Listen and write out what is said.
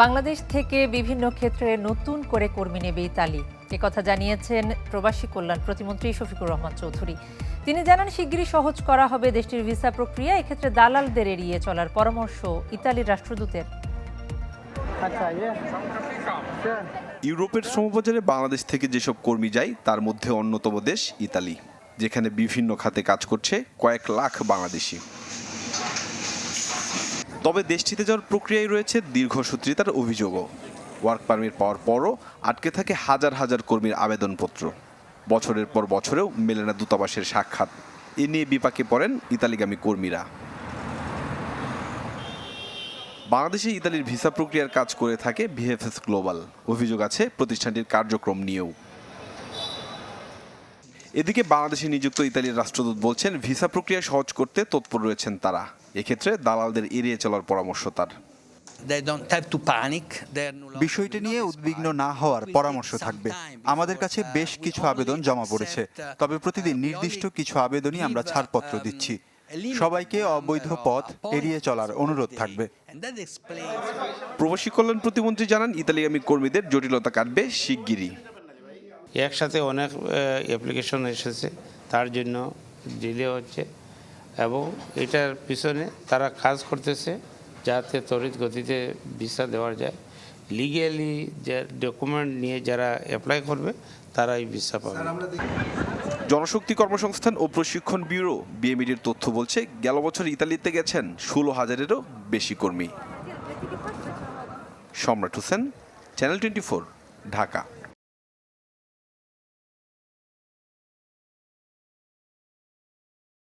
বাংলাদেশ থেকে বিভিন্ন ক্ষেত্রে নতুন করে কর্মী নেবে ইতালি। কথা জানিয়েছেন প্রবাসী কল্যাণ প্রতিমন্ত্রী শফিকুর রহমান চৌধুরী। তিনি জানান শিগগিরই সহজ করা হবে দেশটির ভিসা প্রক্রিয়া। এক্ষেত্রে দালালদের এড়িয়ে চলার পরামর্শ ইতালির রাষ্ট্রদূতের। আচ্ছা, ইয়ে। ইউরোপের সমবাজারে বাংলাদেশ থেকে যেসব কর্মী যায় তার মধ্যে অন্যতম দেশ ইতালি যেখানে বিভিন্ন খাতে কাজ করছে কয়েক লাখ বাংলাদেশি। তবে দেশটিতে যাওয়ার প্রক্রিয়ায় রয়েছে দীর্ঘসূত্রিতার অভিযোগও। ওয়ার্ক পারমিট পাওয়ার পরও আটকে থাকে হাজার হাজার কর্মীর আবেদনপত্র। বছরের পর বছরেও মেলে না দূতাবাসের সাক্ষাৎ। এ নিয়ে বিপাকে পড়েন ইতালিগামী কর্মীরা। বাংলাদেশে ইতালির ভিসা প্রক্রিয়ার কাজ করে থাকে ভিএফএস গ্লোবাল। অভিযোগ আছে, প্রতিষ্ঠানটির কার্যক্রম নিয়েও। এদিকে বাংলাদেশে নিযুক্ত ইতালির রাষ্ট্রদূত বলছেন ভিসা প্রক্রিয়া সহজ করতে তৎপর রয়েছেন তারা। এক্ষেত্রে দালালদের এড়িয়ে চলার পরামর্শ তার। They don't have to panic. They're no longer বিষয়টি নিয়ে উদ্বিগ্ন না হওয়ার পরামর্শ থাকবে। আমাদের কাছে বেশ কিছু আবেদন জমা পড়েছে তবে প্রতিদিন নির্দিষ্ট কিছু আবেদনই আমরা ছাড়পত্র দিচ্ছি। সবাইকে অবৈধ পথ এড়িয়ে চলার অনুরোধ থাকবে। প্রবাসী কল্যাণ প্রতিমন্ত্রী জানান ইতালিগামী কর্মীদের জটিলতা কাটবে শিগগিরই। একসাথে অনেক অ্যাপ্লিকেশন এসেছে তার জন্য ডিলে হচ্ছে এবং এটার পিছনে তারা কাজ করতেছে যাতে তড়িৎ গতিতে ভিসা দেওয়া যায়। লিগেলি যে ডকুমেন্ট নিয়ে যারা অ্যাপ্লাই করবে তারা এই ভিসা পাবে জনশক্তি কর্মসংস্থান ও প্রশিক্ষণ ব্যুরো বিএমইডির তথ্য বলছে গেল বছর ইতালিতে গেছেন ষোলো হাজারেরও বেশি কর্মী। সম্রাট হোসেন চ্যানেল টোয়েন্টি ঢাকা।